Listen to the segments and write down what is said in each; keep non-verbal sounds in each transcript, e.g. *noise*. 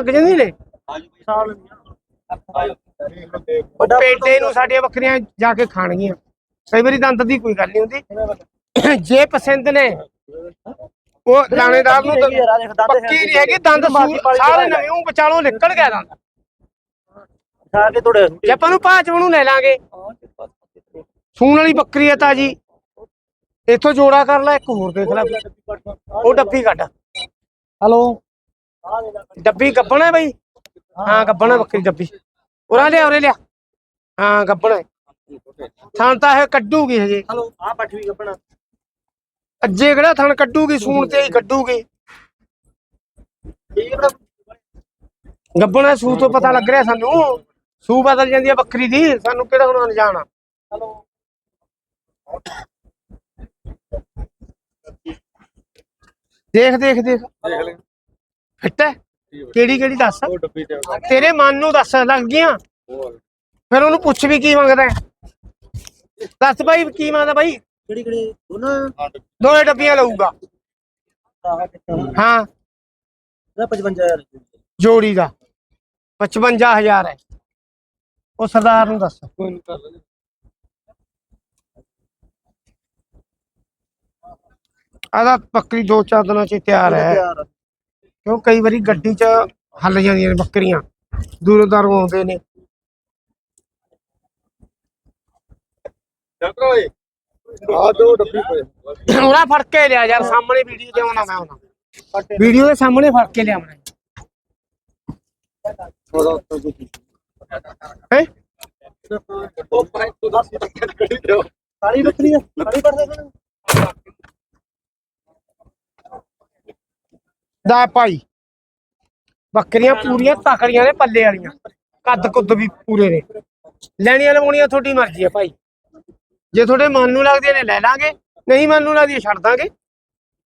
ਲੱਗ ਜਾਂਦੀ ਨੇ? ਸਾਲ ਪੇਟੇ ਨੂੰ ਸਾਡੀਆਂ ਬੱਕਰੀਆਂ ਜਾ ਕੇ ਖਾਣਗੀਆਂ। ਕਈ ਵਾਰੀ ਦੰਦ ਦੀ ਕੋਈ ਗੱਲ ਨਹੀਂ ਹੁੰਦੀ। *coughs* ਜੇ ਪਸੰਦ ਨੇ ਉਹ ਲਾਣੇਦਾਰ ਨੂੰ ਪੱਕੀ ਨਹੀਂ ਹੈਗੀ ਦੰਦ ਸਾਰੇ ਨਵੇਂ ਉਹ ਵਿਚਾਲੋਂ ਨਿਕਲ ਗਿਆ ਦੰਦ। ਕੇ ਤੋੜੇ ਜੇ ਆਪਾਂ ਨੂੰ ਭਾਜਵ ਨੂੰ ਲੈ ਲਾਂਗੇ। ਸੂਣ ਵਾਲੀ ਬੱਕਰੀ ਹੈ ਤਾਜੀ। ਇੱਥੋਂ ਜੋੜਾ ਕਰ ਲੈ ਇੱਕ ਹੋਰ ਦੇਖ ਲੈ। ਉਹ ਡੱਬੀ ਕੱਢ। ਹਲੋ। ਡੱਬੀ ਗੱਬਣਾ ਹੈ ਬਈ? ਹਾਂ ਗੱਬਣਾ ਬੱਕਰੀ ਡੱਬੀ। ਉਰਾਂ ਲਿਆ ਉਰੇ ਲਿਆ। ਹਾਂ ਗੱਬਣਾ ਹੈ। ਥਣ ਤਾਂ ਇਹ ਕੱਢੂਗੀ ਹਜੇ। ਹਲੋ ਆ ਪੱਠ ਵੀ ਕੱਪਣਾ ਅੱਜੇ ਕਿਹੜਾ ਥਣ ਕੱਢੂਗੀ ਸੂਣ ਤੇ ਹੀ ਕੱਢੂਗੀ। ਗੱਬਣਾ ਸੂ ਤੋਂ ਪਤਾ ਲੱਗ ਰਿਹਾ ਸਾਨੂੰ। ਸੂ ਬਦਲ ਜਾਂਦੀ ਹੈ ਬੱਕਰੀ ਦੀ ਸਾਨੂੰ ਕਿਹੜਾ ਹੁਣ ਅਣਜਾਣ ਆ। ਹਲੋ। ਦੇਖ ਦੇਖ ਦੇਖ। ਦੇਖ ਲੈ ਫਿੱਟ ਹੈ? ਕਿਹੜੀ ਕਿਹੜੀ ਦੱਸ? ਉਹ ਡੱਬੀ ਤੇ ਤੇਰੇ ਮਨ ਨੂੰ ਦੱਸ ਲੱਗ ਗਈਆਂ? ਫਿਰ ਉਹਨੂੰ ਪੁੱਛ ਵੀ ਕੀ ਮੰਗਦਾ ਹੈ? ਦੱਸ ਭਾਈ ਕੀ ਮੰਗਦਾ ਭਾਈ ਕਿਹੜੀ ਕਿਹੜੀ? ਉਹਨਾਂ ਦੋਏ ਡੱਬੀਆਂ ਲਊਗਾ। ਹਾਂ। ਦਾ 55000 ਜੋੜੀ ਦਾ। 55000 ਹੈ। ਉਹ ਸਰਦਾਰ ਨੂੰ ਦੱਸ। ਕੋਈ ਨਹੀਂ ਕਰ ਲੈ ਆਦਾ ਬੱਕਰੀ ਦੋ ਚਾਰ ਦਿਨਾਂ ਚ ਤਿਆਰ ਹੈ। ਕਿਉਂ ਕਈ ਵਾਰੀ ਗੱਡੀ ਚ ਹੱਲ ਜਾਂਦੀਆਂ ਨੇ ਬੱਕਰੀਆਂ ਦੂਰੋਂ ਦਰੋਂ ਆਉਂਦੇ ਨੇ। ਡਾਕਟਰ ਓਏ। ਆ ਦੋ ਡੱਬੀ ਪਏ। ਉਹਨਾਂ ਫੜ ਕੇ ਲਿਆ ਯਾਰ ਸਾਹਮਣੇ ਵੀਡੀਓ ਤੇ ਆਉਣਾ ਮੈਂ ਆਉਣਾ ਵੀਡੀਓ ਦੇ ਸਾਹਮਣੇ ਫੜ ਕੇ ਜੀ ਹੈ? ਉਹ ਪਾਈ ਤੋਂ ਦੱਸ। ਕਿਹੜੀ ਦਿਓ ਕਾਲੀ ਬੱਕਰੀ ਆ। ਕਾਲੀ ਪੜਦੇ ਦਾ ਭਾਈ। ਬੱਕਰੀਆਂ ਪੂਰੀਆਂ ਤਕੜੀਆਂ ਨੇ ਪੱਲੇ ਵਾਲੀਆਂ। ਕੱਦ ਕੁੱਦ ਵੀ ਪੂਰੇ ਨੇ। ਲੈਣੀਆਂ ਲਵਾਉਣੀਆਂ ਤੁਹਾਡੀ ਮਰਜ਼ੀ ਹੈ ਭਾਈ। ਜੇ ਤੁਹਾਡੇ ਮਨ ਨੂੰ ਲੱਗਦੀਆਂ ਨੇ ਲੈ ਲਾਂਗੇ ਨਹੀਂ ਮਨ ਨੂੰ ਲੱਗਦੀ ਛੱਡ ਦਾਂਗੇ।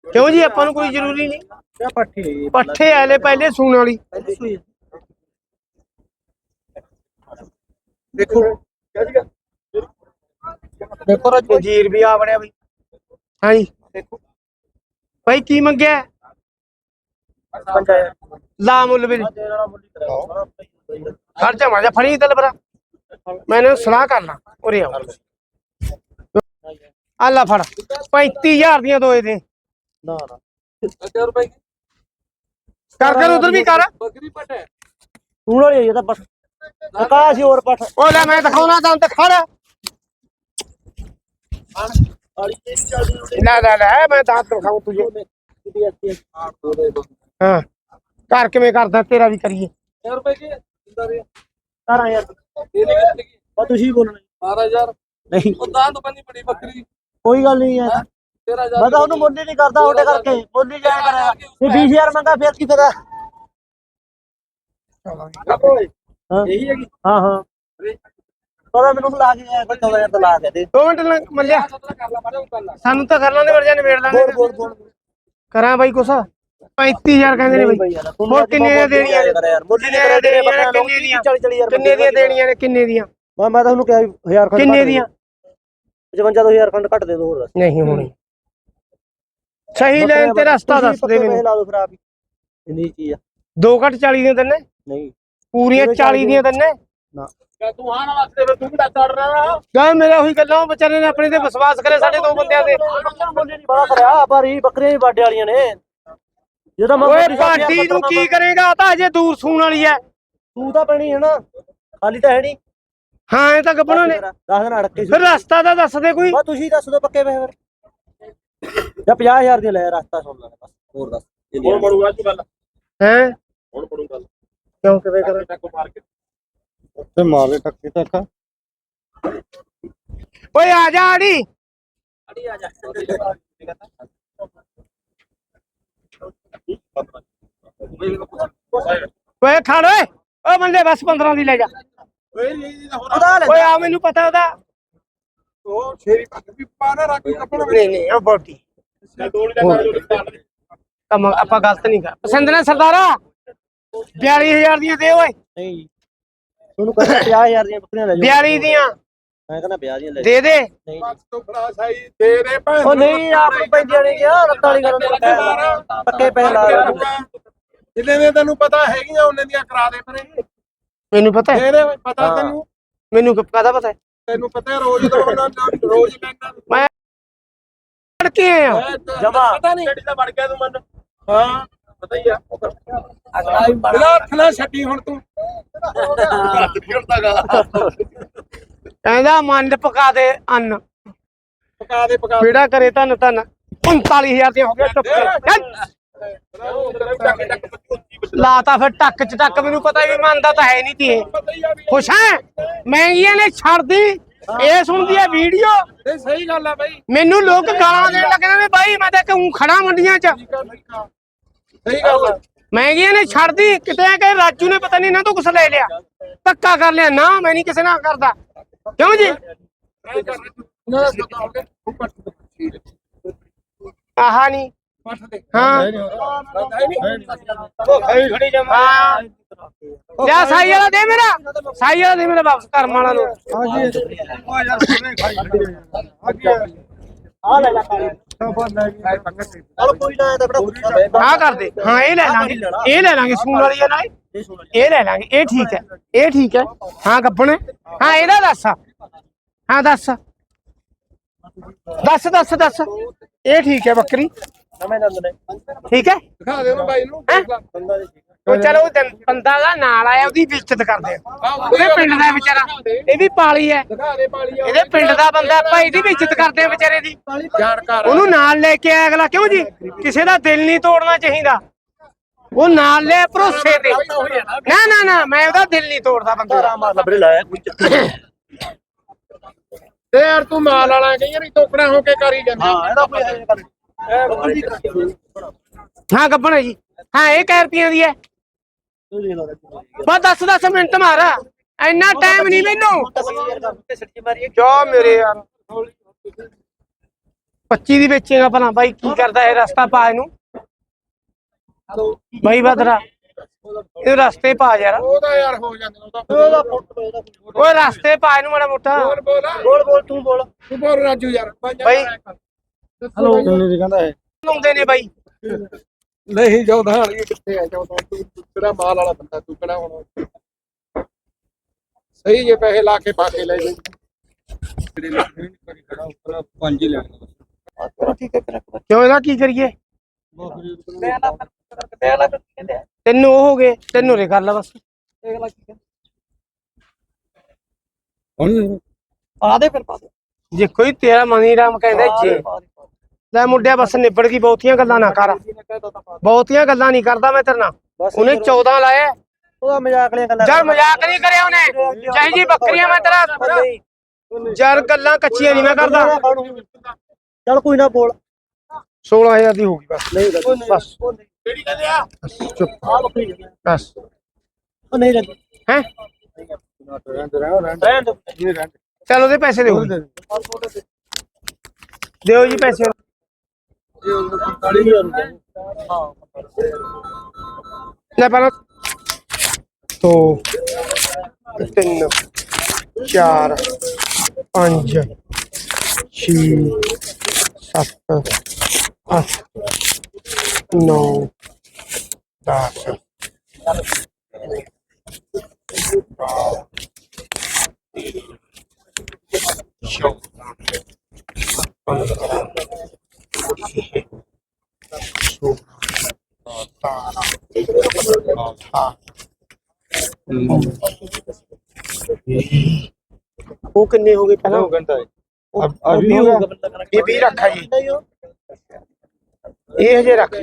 ਕਿਉਂ ਜੀ ਆਪਾਂ ਨੂੰ ਕੋਈ ਜ਼ਰੂਰੀ ਨਹੀਂ। ਕਿਆ ਪੱਠੀ ਪੱਠੇ ਆਲੇ ਪਹਿਲੇ ਸੂਣ ਵਾਲੀ। ਦੇਖੋ। ਦੇਖੋ ਰਾਜ। ਵੀ ਆ ਬੜਿਆ ਬਈ ਹਾਂਜੀ। ਦੇਖੋ। ਭਾਈ ਕੀ ਮੰਗਿਆ? 5000 ਲਾ ਮੁੱਲ ਵੀ ਦੇਣ ਵਾਲਾ ਬੋਲੀ ਕਰਾਓ ਖਰਚਾ ਮਾਰ ਜਾ ਫੜੀ ਤਲ ਬਰਾ ਮੈਨੇ ਸਲਾਹ ਕਰਨਾ ਉਰੇ ਆਓ ਆ ਲੈ ਫੜ 35000 ਦੀਆਂ ਦੋਏ ਦੇ ਨਾ ਨਾ 1000 ਰੁਪਏ ਕੀ ਕਰ ਕਰ ਉਧਰ ਵੀ ਕਰ ਬੱਕਰੀ ਪਟ ਹੈ ਤੂੰ ਵਾਲੀ ਆਈ ਇਹ ਤਾਂ ਪੱਠ ਆਕਾਸ਼ ਹੋਰ ਪੱਠ ਉਹ ਲੈ ਮੈਂ ਦਿਖਾਉਣਾ ਤਾਂ ਤੇ ਖੜ ਕਾਲੀ ਤੇ ਚੱਲਦੀ ਹੁੰਦੀ ਲੈ ਲੈ ਲੈ ਮੈਂ ਦਾਤ ਦਿਖਾਉਂ ਤੁਝੇ ਕਿਹਦੀ ਅੱਛੀ ਹੈ ਦੋ ਦੇ ਦੋ ਹਾਂ। ਕਰ ਕਿਵੇਂ ਕਰਦਾ ਤੇਰਾ ਵੀ ਕਰੀਏ। 1000 ਰੁਪਏ ਕੀ ਦਿੰਦਾ ਰੇ 17000 ਇਹ ਨਹੀਂ ਕਿੰਨੇ ਕੀ ਬਾ ਤੁਸੀਂ ਬੋਲਣਾ। 12000 ਨਹੀਂ। ਉਹ ਦਾਂ ਤੋਂ ਬੰਨੀ ਬੜੀ ਬੱਕਰੀ। ਕੋਈ ਗੱਲ ਨਹੀਂ ਯਾਰ। 13000 ਮੈਂ ਤਾਂ ਉਹਨੂੰ ਹੀ ਨਹੀਂ ਕਰਦਾ ਉਹਦੇ ਕਰਕੇ। ਹੀ ਜਾਇਆ ਕਰਾਂਗਾ ਇਹ 20000 ਮੰਗਾ ਫਿਰ ਕੀ ਫਾਇਦਾ ਹਾਂ। ਇਹੀ ਹੈਗੀ ਹਾਂ ਹਾਂ। ਪਤਾ ਮੈਨੂੰ ਲਾ ਕੇ ਆਇਆ ਕੋਈ 14000 ਤਾਂ ਲਾ ਕੇ ਦੇ। ਦੋ ਮਿੰਟ ਲੰਘ- ਮੱਲਿਆ। ਕਰ ਕਰ ਸਾਨੂੰ ਤਾਂ ਕਰ ਬੋਲ ਲਾਂਗੇ। ਬੋਲ ਬੋਲ। ਕਰਾਂ ਬਾਈ ਕੁਛ? 35000 ਕਹਿੰਦੇ ਨੇ ਬਾਈ। ਯਾਰ ਹੋਰ ਕਿੰਨੇ ਦੀਆਂ ਦੇਣੀਆਂ ਨੇ ਯਾਰ ਮੁੱਲ ਹੀ ਨਹੀਂ ਕਰਿਆ ਤੇਰੇ ਬੱਕਰਾ ਲੋਕ ਕਿੰਨੇ ਦੀਆਂ 40 40000 ਕਿੰਨੇ ਦੀਆਂ ਦੇਣੀਆਂ ਨੇ? ਕਿੰਨੇ ਦੀਆਂ? ਮੈਂ ਮੈਂ ਤਾਂ ਉਹਨੂੰ ਕਿਹਾ 1000 ਖੰਡ ਕਿੰਨੇ ਦੀਆਂ? 55000 ਖੰਡ ਘੱਟ ਦੇ ਦੋ ਹੋਰ ਨਹੀਂ ਹੋਣੀ। ਸਹੀ ਲੈਣ ਤੇ ਰਸਤਾ ਦੱਸ ਦੇ ਮੈਨੂੰ। ਲਾ ਦੋ ਫਿਰ ਆਪ ਹੀ। ਇੰਨੀ ਚੀਜ਼ ਆ। ਦੋ ਘੱਟ 40 ਦੀਆਂ ਦਿੰਨੇ ਨਹੀਂ। ਪੂਰੀਆਂ 40 ਦੀਆਂ ਦਿੰਨੇ ਨਾ। ਤੂੰ ਹਾਂ ਨਾਲ ਵਾਸਤੇ ਫਿਰ ਤੂੰ ਵੀ ਦੱਸ ਅੜ ਰਿਹਾ ਗਾ ਮੇਰਾ ਉਹੀ ਗੱਲਾਂ ਵਿਚਾਰੇ ਨੇ ਆਪਣੇ ਤੇ ਵਿਸ਼ਵਾਸ ਕਰੇ ਸਾਡੇ ਦੋ ਬੰਦਿਆਂ ਨਹੀਂ ਬੜਾ ਕਰਿਆ ਪਰ ਇਹ ਬੱਕਰੀਆਂ ਹੀ ਬਾਡੇ ਵਾਲੀਆਂ ਨੇ। ਜਦੋਂ ਮੈਂ ਓਏ ਮੋਟੀ ਸ਼ਾਦੀ ਪਾਰਟੀ ਨੂੰ ਕੀ ਕਰੇਗਾ? ਆ ਤਾਂ ਅਜੇ ਦੂਰ ਸੂਣ ਵਾਲੀ ਐ। ਤੂੰ ਤਾਂ ਪੈਣੀ ਹੈ ਨਾ। ਖਾਲੀ ਤਾਂ ਹੈ ਨਹੀਂ। ਹਾਂ ਇਹ ਤਾਂ ਗੱਬਣਾ ਨੇ। ਦਸ ਦਿਨ ਅੜਕੇ ਫਿਰ ਰਸਤਾ ਤਾਂ ਦੱਸ ਦੇ ਕੋਈ। ਬਾ ਤੁਸੀਂ ਦੱਸ ਦੋ ਪੱਕੇ ਪੈਸੇ ਫਿਰ ਜਾਂ 50000 ਦੀ ਲੈ ਰਸਤਾ ਸੁਣ ਲੈ ਬਸ। ਹੋਰ ਦੱਸ। ਹੁਣ ਮੜੂਗਾ ਅੱਜ ਗੱਲ? ਹੈ? ਹੁਣ ਪੜੂ ਗੱਲ। ਕਿਉਂ ਕਿਵੇਂ ਕਰ? ਟੱਕ ਮਾਰ ਕੇ। ਤੇ ਮਾਰੇ ਟੱਕੇ ਤੱਕ। ਓਏ ਆ ਜਾ ਆੜੀ। ਅੜੀ ਆ ਜਾ। ਓਏ ਖੜ ਓਏ। ਓ ਬੰਦੇ ਬਸ 15 ਦੀ ਲੈ ਜਾ। ਓਏ ਆ ਮੈਨੂੰ ਪਤਾ ਉਹਦਾ। ਉਹ ਛੇਰੀ ਪੱਕ ਵੀ ਪਾਣਾ ਰੱਖ ਕੱਪੜਾ ਨਹੀਂ ਨਹੀਂ ਉਹ ਬੋਟੀ ਦੋੜ ਜਾ ਕਰ ਕੰਮ ਆਪਾਂ ਗਲਤ ਨਹੀਂ ਕਰ ਪਸੰਦ ਨਾ ਸਰਦਾਰਾ। 42000 ਦੀਆਂ ਦੇ ਓਏ। ਨਹੀਂ। ਤੁਹਾਨੂੰ ਕਹਿੰਦਾ 50000 ਦੀਆਂ ਬੱਕਰੀਆਂ ਲੈ ਜਾਓ। 42 ਦੀਆਂ। ਮੈਂ ਕਹਿੰਦਾ 50 ਦੀਆਂ ਲੈ ਦੇ ਦੇ। ਨਹੀਂ ਤੋਂ ਫੜਾ ਸਾਈ ਦੇ ਦੇ ਭੈਣ ਉਹ ਨਹੀਂ ਆਪ ਪੈਂਦੀਆਂ ਨਹੀਂ ਗਿਆ ਰੱਤਾਂ ਵਾਲੀ ਗੱਲ ਨੂੰ ਪੱਕੇ ਪੈਸੇ ਲਾ ਦੇ। ਜਿੰਨੇ ਦੀਆਂ ਤੈਨੂੰ ਪਤਾ ਹੈਗੀਆਂ ਉਹਨੇ ਦੀਆਂ ਕਰਾ ਦੇ ਪਰੇ। ਮੈਨੂੰ ਪਤਾ ਹੈ। ਇਹਦੇ ਪਤਾ ਹਾਂ। ਤੈਨੂੰ? ਮੈਨੂੰ ਕਾਹਦਾ ਪਤਾ ਹੈ? ਤੈਨੂੰ ਪਤਾ ਹੈ ਰੋਜ਼ ਦਾ ਉਹਨਾਂ ਦਾ ਰੋਜ਼ ਲੈਣਾ ਪੜ ਕੇ ਆਇਆ। ਜਮਾਂ। ਪਤਾ ਨਹੀਂ ਗੱਡੀ ਦਾ ਵੜ ਗਿਆ ਤੂੰ ਮੰਨ। ਹਾਂ ਪਤਾ ਹੀ ਆ। ਬਿਲਾ ਥਲਾ ਛੱਡੀ ਹੁਣ ਤੂੰ। ਕਹਿੰਦਾ ਮੰਡ ਪਕਾ ਦੇ ਅੰਨ। ਪਕਾ ਦੇ ਪਕਾ ਕਿਹੜਾ ਕਰੇ ਧੰਨ ਧੰਨ। 45000 ਦੇ ਹੋ ਚੱਲ। ਲਾਤਾ ਫਿਰ ਟੱਕ ਚ ਟੱਕ ਮੈਨੂੰ ਪਤਾ ਵੀ ਮੰਨਦਾ ਤਾਂ ਹੈ ਨਹੀਂ ਤੀ ਇਹ। ਖੁਸ਼ ਹੈ? ਮਹਿੰਗੀਆਂ ਨੇ ਛੱਡਦੀ। ਇਹ ਸੁਣਦੀ ਹੈ ਵੀਡੀਓ। ਇਹ ਸਹੀ ਗੱਲ ਆ ਬਾਈ। ਮੈਨੂੰ ਲੋਕ ਗਾਲਾਂ ਦੇਣ ਲੱਗੇ ਨੇ ਬਾਈ ਮੈਂ ਤਾਂ ਕਿਉਂ ਖੜਾ ਮੰਡੀਆਂ 'ਚ। ਸਹੀ ਗੱਲ ਆ। ਮਹਿੰਗੀਆਂ ਨੇ ਛੱਡਦੀ। ਕਿਤੇ ਕਿ ਰਾਜੂ ਨੇ ਪਤਾ ਨਹੀਂ ਇਹਨਾਂ ਤੋਂ ਕੁਛ ਲੈ ਲਿਆ। ਧੱਕਾ ਕਰ ਲਿਆ। ਨਾ ਮੈਂ ਨਹੀਂ ਕਿਸੇ ਨਾਲ ਕਰਦਾ। ਕਿਉਂ ਜੀ ਆਹਾ ਨਹੀਂ ਹਾਂ ਲਿਆ ਸਾਈ ਵਾਲਾ ਦੇ ਮੇਰਾ ਸਾਈ ਵਾਲਾ ਦੇ ਮੇਰਾ ਵਾਪਸ ਕਰਮ ਵਾਲਾ ਨੂੰ ਆ ਲੈ ਲੈ ਚਲ ਕੋਈ ਨਾ ਇਹ ਤਾਂ ਬੜਾ ਹਾਂ ਕਰ ਦੇ ਹਾਂ ਇਹ ਲੈ ਲਾਂਗੇ। ਇਹ ਲੈ ਲਾਂਗੇ ਸੂਣ ਵਾਲੀ ਆ ਨਾਲ ਇਹ। ਲੈ ਲਾਂਗੇ। ਇਹ ਠੀਕ ਹੈ। ਇਹ ਠੀਕ ਹੈ। ਹਾਂ ਗੱਬਣ। ਹੈ। ਹਾਂ ਇਹਦਾ ਦੱਸ। ਹਾਂ ਦੱਸ। ਦੱਸ ਦੱਸ ਦੱਸ। ਇਹ ਠੀਕ ਹੈ ਬੱਕਰੀ। ਨਵੇਂ ਦੰਦ ਨੇ। ਠੀਕ ਹੈ? ਦਿਖਾ ਦੇ ਉਹਨੂੰ ਬਾਈ ਨੂੰ ਦੇਖ ਲੈ। ਦੰਦਾਂ ਦੇ ਉਹ ਚਲੋ ਉਹ ਦਿਨ- ਬੰਦਾ ਦਾ ਨਾਲ ਆਇਆ ਉਹਦੀ ਇੱਜ਼ਤ ਕਰਦੇ ਆ। ਉਹਦੇ ਪਿੰਡ ਦਾ ਵਿਚਾਰਾ। ਇਹ ਵੀ ਪਾਲੀ ਹੈ। ਦਿਖਾ ਦੇ ਪਾਲੀ ਆ। ਇਹਦੇ ਪਿੰਡ ਦਾ ਬੰਦਾ ਆਪਾਂ ਇਹਦੀ ਵੀ ਇੱਜ਼ਤ ਕਰਦੇ ਆ ਵਿਚਾਰੇ ਦੀ। ਜਾਣਕਾਰ ਉਹਨੂੰ ਨਾਲ ਲੈ ਕੇ ਆਇਆ ਅਗਲਾ ਕਿਉਂ ਜੀ? ਕਿਸੇ ਦਾ ਦਿਲ ਨਹੀਂ ਤੋੜਨਾ ਚਾਹੀਦਾ। ਉਹ ਨਾਲ ਲੈ ਭਰੋਸੇ ਤੇ। ਨਾ। ਨਾ ਨਾ ਮੈਂ ਉਹਦਾ ਦਿਲ ਨਹੀਂ ਤੋੜਦਾ ਬੰਦੇ ਦਾ। ਮਾਰ ਲੱਭਰੇ ਲਾਇਆ ਕੋਈ ਚੱਕਰ ਤੇ ਯਾਰ ਤੂੰ ਮਾਲ ਵਾਲਾ ਕਈ ਵਾਰੀ ਟੋਕੜਾ ਹੋ ਕੇ ਕਰੀ ਜਾਂਦਾ। ਹਾਂ ਇਹਦਾ ਕੋਈ ਹੈ ਗੱਲ ਹਾਂ। ਗੱਬਣ ਹੈ ਜੀ। ਹਾਂ ਇਹ ਕੈ ਰੁਪਈਆਂ ਦੀ ਹੈ। ਬਸ 10 10 ਮਿੰਟ ਮਾਰਾ। ਇੰਨਾ ਟਾਈਮ ਨਹੀਂ ਮੈਨੂੰ। ਜਾ ਮੇਰੇ ਯਾਰ। 25 ਦੀ ਵੇਚੇਗਾ ਭਲਾ। ਬਾਈ ਕੀ ਕਰਦਾ ਇਹ ਰਸਤਾ ਪਾ ਇਹਨੂੰ? ਬਾਈ ਬਦਰਾ। ਇਹ ਰਸਤੇ ਪਾ ਯਾਰ। ਉਹਦਾ ਯਾਰ ਹੋ ਜਾਂਦਾ ਉਹਦਾ ਉਹਦਾ ਫੋਟੋ ਇਹਦਾ ਓਏ ਰਸਤੇ ਪਾ ਇਹਨੂੰ ਮਾੜਾ ਮੋਟਾ। ਬੋਲ ਬੋਲ। ਬੋਲ ਬੋਲ ਤੂੰ ਬੋਲ। ਤੂੰ ਬੋਲ ਰਾਜੂ ਯਾਰ। ਬਾਈ। ਹਲੋ ਕਿੰਨੇ ਦੀ ਕਹਿੰਦਾ ਹੈ ਲਾਉਂਦੇ ਨੇ ਬਾਈ? ਨਹੀਂ ਜੋ ਧਾਣੀ ਕਿੱਥੇ ਆ ਜੋ ਤੂੰ ਤੇਰਾ ਮਾਲ ਵਾਲਾ ਬੰਦਾ ਤੂੰ ਕਿਹੜਾ ਹੁਣ? ਸਹੀ ਜੇ ਪੈਸੇ ਲਾ ਕੇ ਪਾ ਕੇ ਲੈ ਜਾਈਂ। ਪੰਜ ਹੀ ਲੈਣਾ ਠੀਕ ਹੈ ਕਰ ਕਿਉਂ ਇਹਦਾ ਕੀ ਕਰੀਏ? ਮੈਂ ਨਾ ਮੈਂ ਨਾ ਕਹਿੰਦੇ ਤੈਨੂੰ ਉਹ ਹੋ ਗਏ ਤੈਨੂੰ ਰੇ ਕਰ ਲਾ ਬਸ। ਦੇਖ ਲੈ ਕੀ ਹੁਣ? ਪਾ ਦੇ ਫਿਰ ਪਾ ਦੇ। ਜੇ ਕੋਈ ਤੇਰਾ ਮਨੀ ਰਾਮ ਕਹਿੰਦਾ ਜੇ। ਲੈ ਮੁੰਡਿਆ ਬਸ ਨਿਬੜ ਗਈ ਬਹੁਤੀਆਂ ਗੱਲਾਂ ਨਾ ਕਰ ਬਹੁਤੀਆਂ ਗੱਲਾਂ ਨਹੀਂ ਕਰਦਾ ਮੈਂ ਤੇਰੇ ਨਾਲ ਉਹਨੇ 14 ਲਾਇਆ ਉਹਦਾ ਮਜ਼ਾਕ ਲਿਆ ਗੱਲਾਂ ਯਾਰ ਮਜ਼ਾਕ ਨਹੀਂ ਕਰਿਆ ਉਹਨੇ ਚਾਹੀ ਜੀ ਬੱਕਰੀਆਂ ਮੈਂ ਤੇਰਾ ਯਾਰ ਗੱਲਾਂ ਕੱਚੀਆਂ ਨਹੀਂ ਮੈਂ ਕਰਦਾ ਚਲ ਕੋਈ ਨਾ ਬੋਲ 16000 ਦੀ ਹੋਊਗੀ ਬਸ ਨਹੀਂ ਬਸ ਕਿਹੜੀ ਕਹਿੰਦੇ ਆ ਚੁੱਪ ਆ ਬੱਕਰੀ ਦੇ। ਬਸ ਉਹ ਨਹੀਂ ਰੱਜ ਹੈ ਰਹਿਣ ਦੋ ਰਹਿਣ ਚਲ ਉਹਦੇ ਪੈਸੇ ਦਿਓ ਦਿਓ ਜੀ ਪੈਸੇ ਹਾਂ ਲੈ ਪਹਿਲਾਂ ਦੋ ਤਿੰਨ ਚਾਰ ਪੰਜ ਛੇ ਸੱਤ ਅੱਠ ਨੌ ਦਸ। ਸਤਾਰਾਂ ਉਹ ਕਿੰਨੇ ਹੋ ਗਏ ਪਹਿਲਾਂ? ਦੋ ਘੰਟਾ ਹੈ ਉਹ- ਅਬ- ਅਭੀ ਉਹ ਹੋ ਗਿਆ। ਇਹ ਵੀ ਰੱਖਾ ਜੀ। ਇਹ ਹਜੇ ਰੱਖ।